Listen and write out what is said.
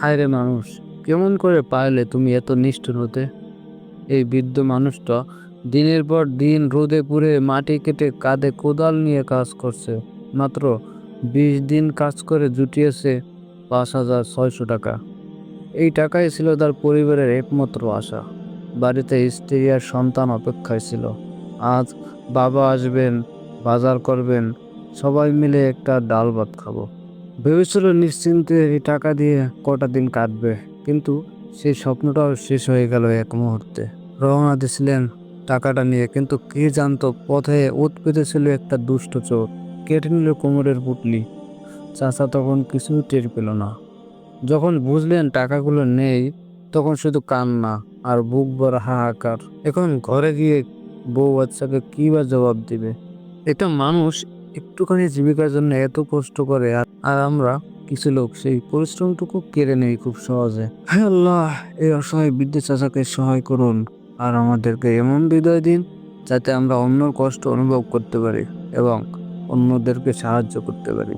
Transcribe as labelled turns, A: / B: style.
A: হায় রে মানুষ, কেমন করে পারলে তুমি এত নিষ্ঠুর হতে? এই বৃদ্ধ মানুষটা দিনের পর দিন রোদে পুড়ে মাটি কেটে কাঁধে কোদাল নিয়ে কাজ করছে। মাত্র বিশ দিন কাজ করে জুটিয়েছে পাঁচ হাজার ছয়শো টাকা। এই টাকাই ছিল তার পরিবারের একমাত্র আশা। বাড়িতে স্ত্রী আর সন্তান অপেক্ষায় ছিল। আজ বাবা আসবেন, বাজার করবেন, সবাই মিলে একটা ডাল ভাত খাব। ভেবেছিল নিশ্চিন্তে এই টাকা দিয়ে কটা দিন কাটবে, কিন্তু সেই স্বপ্নটাও শেষ হয়ে গেল এক মুহূর্তে। রওনা দিছিলেন টাকাটা নিয়ে, কিন্তু কে জানতো পথে ওত পেতেছিল একটা দুষ্ট চোর, কেটে নিল কোমরের পুটলি। চাচা তখন কিছু টের পেল না। যখন বুঝলেন টাকাগুলো নেই, তখন শুধু কান্না আর বুক ভরা হাহাকার। এখন ঘরে গিয়ে বউ বাচ্চাকে কী বা জবাব দিবে? একটা মানুষ একটুখানি জীবিকার জন্য এত কষ্ট করে আর- আমরা কিছু লোক সেই পরিশ্রমটুকু কেড়ে নেই খুব সহজে। হে আল্লাহ, এই অসহায় বৃদ্ধ চাচাকে সহায় করুন আর আমাদেরকে এমন বিদায় দিন যাতে আমরা অন্যর কষ্ট অনুভব করতে পারি এবং অন্যদেরকে সাহায্য করতে পারি।